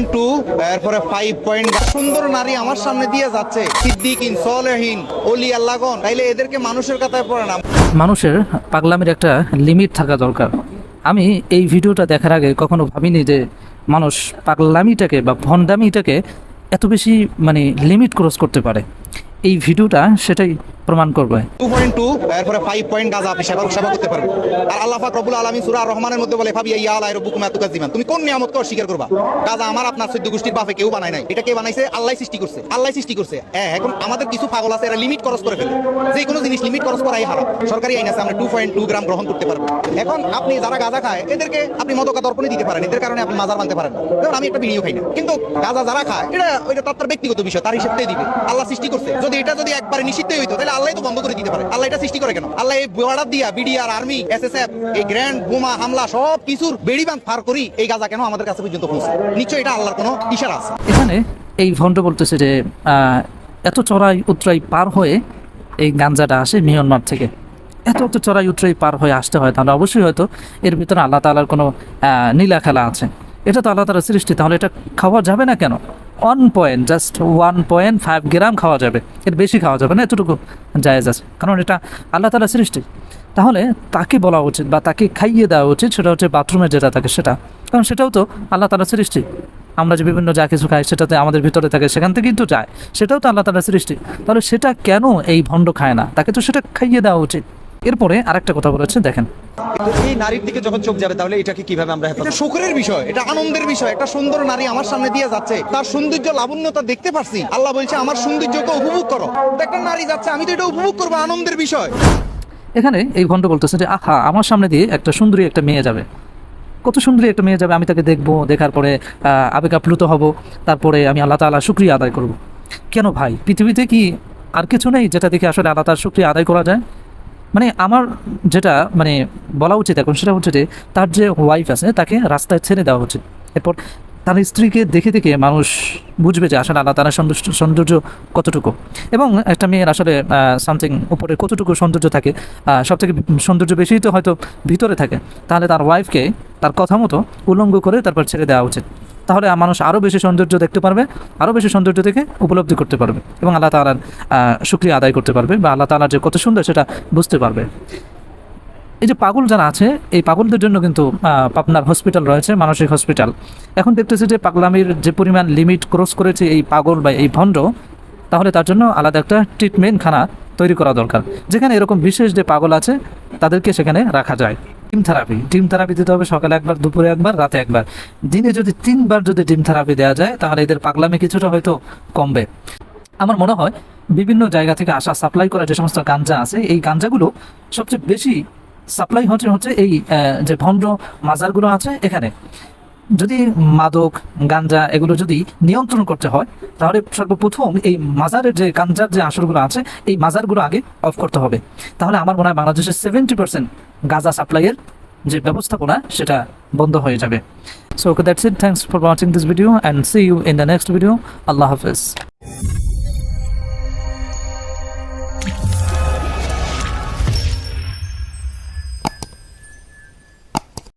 Point two, এরপরে five point সুন্দর নারী আমার সামনে দিয়ে যাচ্ছে। সিদ্দিকিন, সলেহীন, অলি আল্লাগন তাইলে এদেরকে মানুষের কথায় পড়ে না। মানুষের পাগলামির একটা লিমিট থাকা দরকার। আমি এই ভিডিওটা দেখার আগে কখনো ভাবিনি যে মানুষ পাগলামিটাকে বা ভণ্ডামিটাকে এত বেশি মানে লিমিট ক্রস করতে পারে। এই ভিডিওটা সেটাই প্রমাণ করবে। টু পয়েন্ট টু এরপরে ফাইভ পয়েন্ট আপনি সেবা সেবা করতে পারবেন। আর আল্লাহ পাক রব্বুল আলামিন সূরা রহমানের মধ্যে বলে ইয়া আলাই রব্বুকুম আতুকাজিমান তুমি কোন নিয়ামতকে অস্বীকার করবা? আমার, আপনার গোষ্ঠীর বাপে কেউ বানায় নাই। এটা কে বানাইছে? আল্লাহ সৃষ্টি করছে। আল্লাহ সৃষ্টি করছে। হ্যাঁ এখন আমাদের কিছু পাগল আছে, এরা লিমিট করে ফেলে। যে কোনো জিনিস লিমিট করাই হারাম। সরকারি আইন আছে, আমরা টু পয়েন্ট টু গ্রাম গ্রহণ করতে পারব। এখন আপনি যারা গাজা খায়, এদেরকে আপনি মদকা দর্পণে দিতে পারেন। এদের কারণে আপনি মাজার বানতে পারেন আমি একটা ভিডিও খাই না। কিন্তু গাজা যারা খায়, এটা ওইটা তার ব্যক্তিগত বিষয়, তার হিসেবে দিবে। আল্লাহ সৃষ্টি করছে। যদি এটা যদি একবারে নিষিদ্ধ হইতো, তাহলে আল্লাহ তো বন্ধ করে দিতে পারে। আল্লাহ এটা সৃষ্টি করে কেন? আল্লাহ এই বর্ডার দিয়া বিডিআর, আর্মি, এসএসএফ, এই গ্র্যান্ড, বোমা, হামলা সব কিছুর বেড়ি বাঁধ পার করি এই গাজা কেন আমাদের কাছে পর্যন্ত পৌঁছে নিশ্চয়ই এটা আল্লাহর কোনো ইশারা আছে। এখানে এই ভণ্ড বলতেছে যে এত চড়াই উতরাই পার হয়ে এই গাঞ্জাটা আসে মিয়ানমার থেকে। এত এত চড়াই উতরাই পার হয়ে আসতে হয়, তাহলে অবশ্যই হয়তো এর ভিতরে আল্লাহ তালার কোনো নীলা খেলা আছে। এটা তো আল্লাহ তালার সৃষ্টি, তাহলে এটা খাওয়া যাবে না কেন? One point just one point five gram খাওয়া যাবে। এর বেশি খাওয়া যাবে না, এতটুকু জায়েজ আছে। কারণ এটা আল্লাহ তালার সৃষ্টি। তাহলে তাকে বলা উচিত বা তাকে খাইয়ে দেওয়া উচিত সেটা হচ্ছে বাথরুমে যেটা থাকে সেটা। কারণ সেটাও তো আল্লাহ তালার সৃষ্টি। আমরা যে বিভিন্ন যা কিছু খাই সেটাতে আমাদের ভিতরে থাকে, সেখান থেকে কিন্তু যায়। সেটাও তো আল্লাহ তালার সৃষ্টি। তাহলে সেটা কেন এই ভণ্ড খায় না? তাকে তো সেটা খাইয়ে দেওয়া উচিত। এরপরে আরেকটা কথা বলেছে দেখেন। এই নারীর দিকে যখন চোখ যাবে তাহলে এটাকে কীভাবে আমরা এটা সুখের বিষয় এটা আনন্দের বিষয়। একটা সুন্দর নারী আমার সামনে দিয়ে যাচ্ছে। তার সৌন্দর্য লাবণ্যতা দেখতে পারছি। আল্লাহ বলছে আমার সৌন্দর্যকে উপভোগ করো। একটা নারী যাচ্ছে আমি তো এটা উপভোগ করব আনন্দের বিষয়। এখানে এই ভণ্ড বলতেছে যে আহা আমার সামনে দিয়ে একটা সুন্দরী একটা মেয়ে যাবে। কত সুন্দরী একটা মেয়ে যাবে আমি তাকে দেখব দেখার পরে আবেগ আপ্লুত হব তারপরে আমি আল্লাহ তাআলা শুক্রিয়া আদায় করব। কেন ভাই পৃথিবীতে কি আর কিছু নেই যেটা দেখে আসলে আল্লাহ তার শুক্রিয়া আদায় করা যায়? মানে আমার যেটা মানে বলা উচিত এখন সেটা হচ্ছে যে তার যে ওয়াইফ আছে, তাকে রাস্তায় ছেড়ে দেওয়া উচিত এরপর তার স্ত্রীকে দেখে দেখে মানুষ বুঝবে যে আসলে আল্লাহ তারা সৌন্দর্য কতটুকু। এবং একটা মেয়ের আসলে সামথিং উপরে কতটুকু সৌন্দর্য থাকে সব থেকে সৌন্দর্য বেশি তো হয়তো ভিতরে থাকে। তাহলে তার ওয়াইফকে তার কথা মতো উল্লঙ্ঘ করে তারপর ছেড়ে দেওয়া উচিত। তাহলে মানুষ আরও বেশি সৌন্দর্য দেখতে পারবে আরও বেশি সৌন্দর্য থেকে উপলব্ধি করতে পারবে এবং আল্লাহ তালার শুক্রিয়া আদায় করতে পারবে বা আল্লাহ তালার যে কত সুন্দর সেটা বুঝতে পারবে। এই যে পাগল যারা আছে, এই পাগলদের জন্য কিন্তু পাবনার হসপিটাল রয়েছে, মানসিক হসপিটাল এখন দেখতেছি যে পাগলামির যে পরিমাণ লিমিট ক্রস করেছে এই পাগল বা এই ভণ্ড, তাহলে তার জন্য আলাদা একটা ট্রিটমেন্ট খানা তৈরি করা দরকার। যেখানে এরকম বিশেষ যে পাগল আছে, তাদেরকে সেখানে রাখা যায়। ডিম থেরাপি ডিম থেরাপি দিতে হবে সকালে একবার, দুপুরে একবার, রাতে একবার। দিনে যদি তিনবার যদি ডিম থেরাপি দেওয়া যায়, তাহলে এদের পাগলামি কিছুটা হয়তো কমবে। আমার মনে হয় বিভিন্ন জায়গা থেকে আসা সাপ্লাই করা যে সমস্ত গাঞ্জা আছে, এই গাঞ্জাগুলো সবচেয়ে বেশি সাপ্লাই হচ্ছে হচ্ছে এই যে ভণ্ড মাজারগুলো আছে এখানে। যদি মাদক, গাঞ্জা এগুলো যদি নিয়ন্ত্রণ করতে হয়, তাহলে সর্বপ্রথম এই মাজারের যে গাঞ্জার যে আসরগুলো আছে, এই মাজারগুলো আগে অফ করতে হবে। তাহলে আমার মনে হয় বাংলাদেশের সেভেন্টি পার্সেন্ট গাঁজা সাপ্লাইয়ের যে ব্যবস্থাপনা, সেটা বন্ধ হয়ে যাবে। So that's it thanks for watching this video and see you in the next video আল্লাহ হাফেজ।